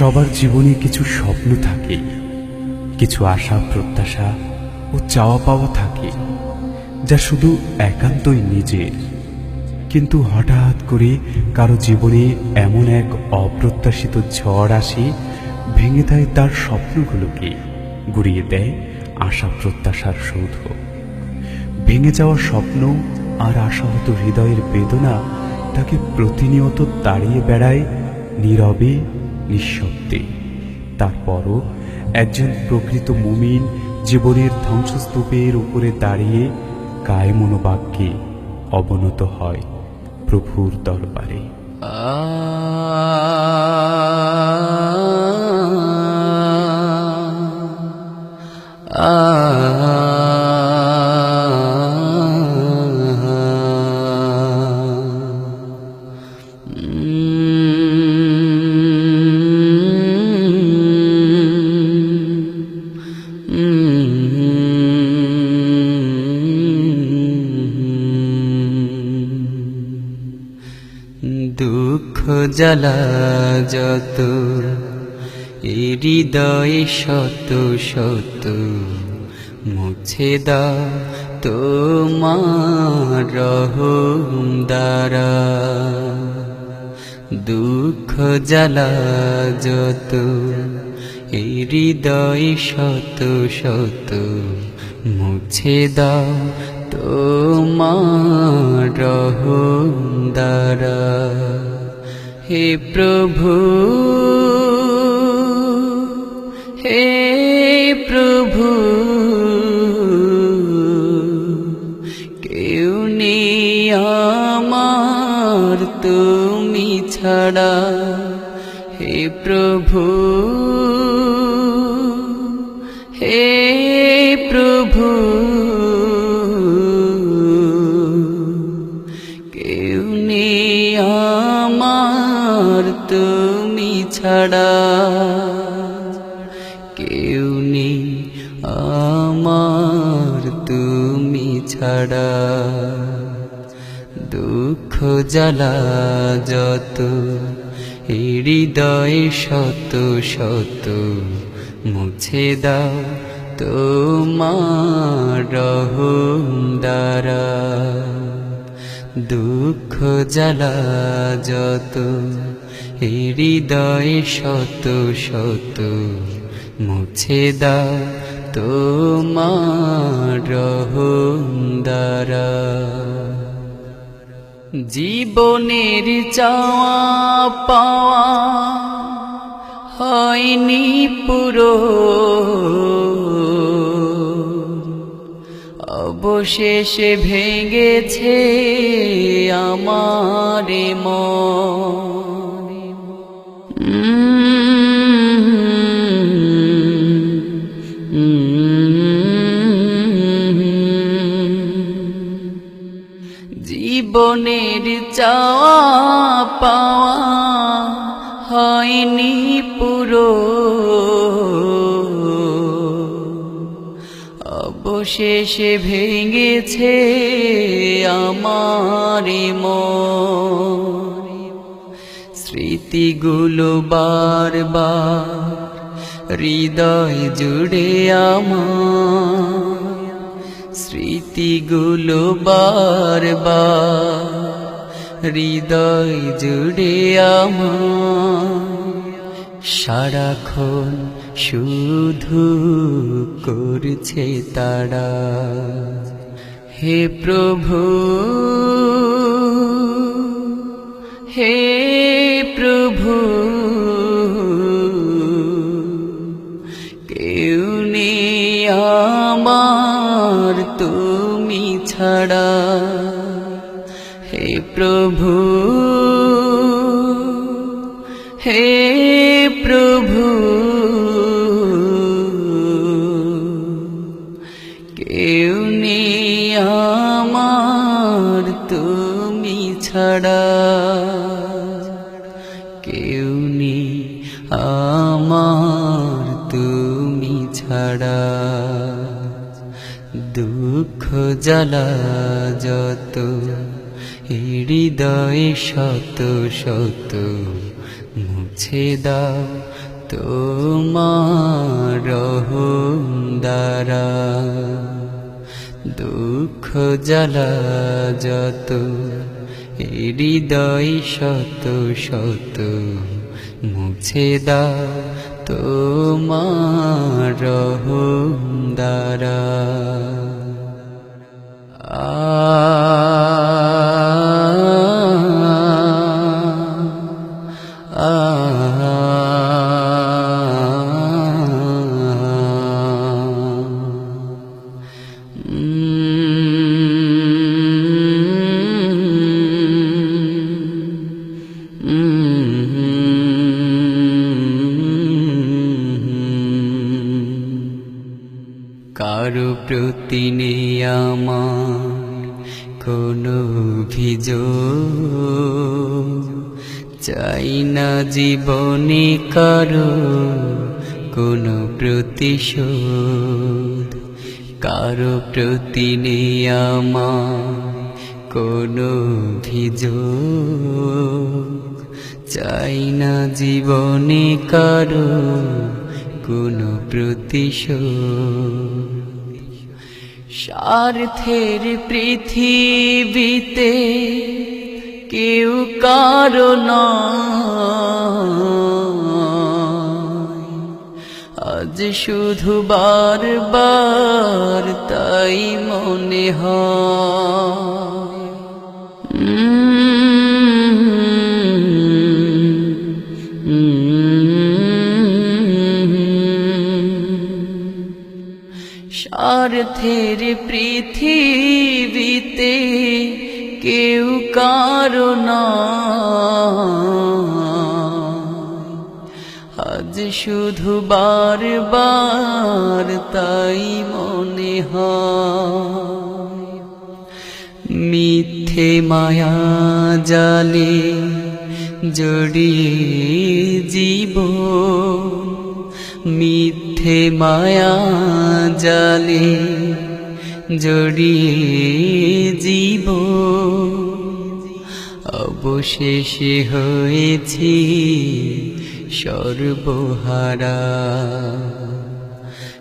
সবার জীবনে কিছু স্বপ্ন থাকে, কিছু আশা, প্রত্যাশা ও চাওয়া পাওয়া থাকে, যা শুধু একান্তই নিজের। কিন্তু হঠাৎ করে কারও জীবনে এমন এক অপ্রত্যাশিত ঝড় আসে, ভেঙে দেয় তার স্বপ্নগুলোকে, গুড়িয়ে দেয় আশা, প্রত্যাশার সৌধ ভেঙে যাওয়া স্বপ্ন আর আশাহত হৃদয়ের বেদনা তাকে প্রতিনিয়ত তাড়িয়ে বেড়ায়, নীরবে নিঃশব্দে। তারপরও একজন প্রকৃত মুমিন জীবনের ধ্বংসস্তূপের উপরে দাঁড়িয়ে কায় মনোবাক্যে অবনত হয় প্রভুর দরবারে। দুঃখ জ্বালা যত এই হৃদয়ে শত শত মুছে দাও তোমার রহম দ্বারা। দুঃখ জ্বালা যত এই হৃদয়ে শত শত মুছে দাও তোমার রহম দ্বারা। হে প্রভু হে প্রভু কেউ আমার তুমি ছাড়া। হে প্রভু হে প্রভু দুঃখ জ্বালা যত, হৃদয়ে শত শত মুছে দাও তোমার রহম দ্বারা। দুঃখ জ্বালা যত, হৃদয়ে শত শত মুছে দাও তোমার রহম দ্বারা। জীবনের চাওয়া পাওয়া হয়নি পুরো। অবশেষে ভেঙেছে আমার জীবনের পাওয়া হয়নি পুরো। অবশেষে ভেঙেছে আমার স্মৃতিগুলো বারবার হৃদয় জুড়ে আমার। স্মৃতিগুলো বারবার হৃদয় জুড়ে আমার সারাক্ষণ শুধু করছে তারা। হে প্রভু হে প্রভু, কেউ নেই আমার তুমি ছাড়া। প্রভু। হে প্রভু। কেউ আমার তুমি ছাড়া। কেউ নেই আমার তুমি ছাড়া। দুঃখ জ্বালা যত হৃদয়ে শত শত মুছে দাও তোমার দ্বারা। দুঃখ জ্বালা যত, হৃদয় শত শত মুছে দাও তোমার দ্বারা। নেই আমার কোনো অভিযোগ চাই না জীবনে কারও কোনো প্রতিশোধ। কারও প্রতি কোনো অভিযোগ। চাই না জীবনে কারও কোনো প্রতিশোধ। স্বার্থের পৃথিবীতে কেউ কারণ। আজ শুধু বারবার তাই মনে হয় স্বার্থের পৃথিবীতে কেউ কারও। আজ শুধু বারবার তাই মনে মিথ্যে মায়া জালে জড়িয়ে জীব মিথ্যে মায়া জালে জড়িয়ে জীব। অবশেষে হয়েছি সর্বহারা।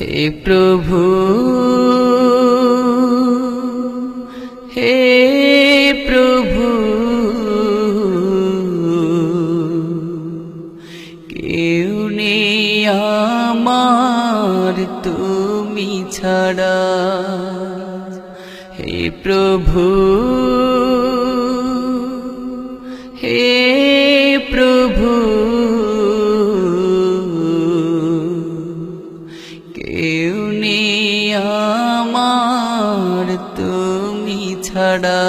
হে প্রভু হে প্রভু কেউ নেই আমার তুমি ছাড়া। হে প্রভু হে প্রভু কেউ আমার তুমি ছাড়া।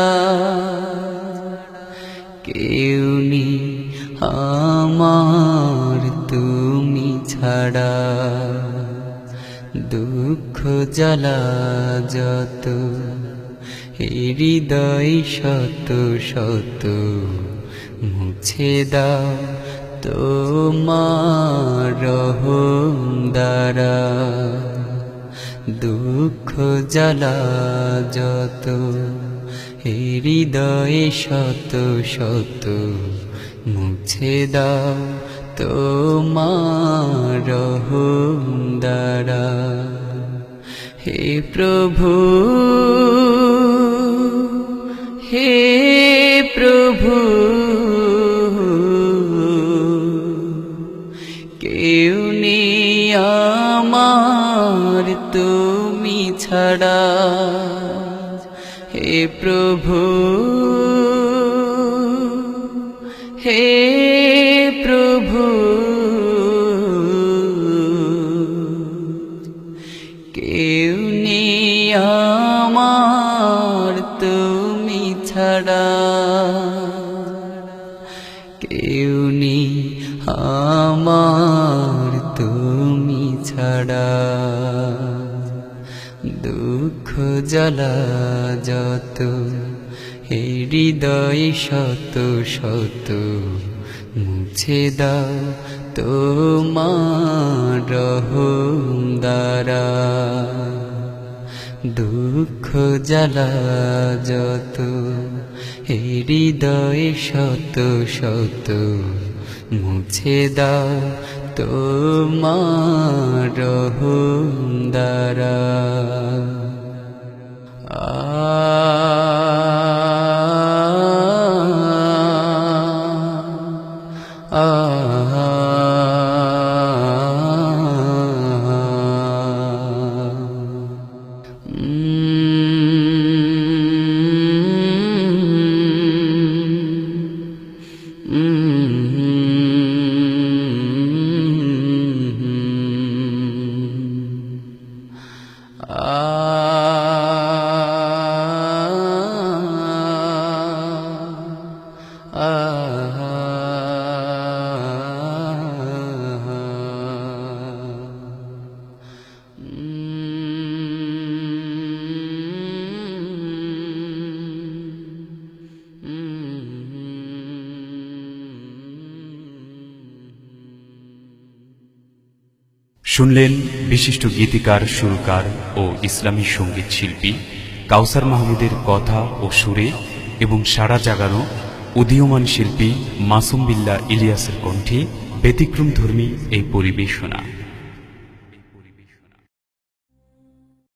কেউ নেই আমার ছাড়া দুঃখ জ্বালা যত, হৃদয় শত শত মুছে দাও তোমার দ্বারা। দুঃখ জ্বালা যত, হৃদয়ে শত শত মুছে দাও তোমার দ্বারা। হে প্রভু হে প্রভু কেউ আমার তুমি ছাড়া। হে প্রভু হে দুঃখ জ্বালা যত হৃদয় শত শত মুছে দাও তোমার রহম দ্বারা। দুঃখ জ্বালা যত হৃদয় শত শত মুছে দাও তোমার দ্বারা আ শুনলেন বিশিষ্ট গীতিকার, সুরকার ও ইসলামী সংগীত শিল্পী কাউসার মাহমুদের কথা ও সুরে এবং সারা জাগানো উদীয়মান শিল্পী মাসুম বিল্লা ইলিয়াসের কণ্ঠে ব্যতিক্রমধর্মী এই পরিবেশনা।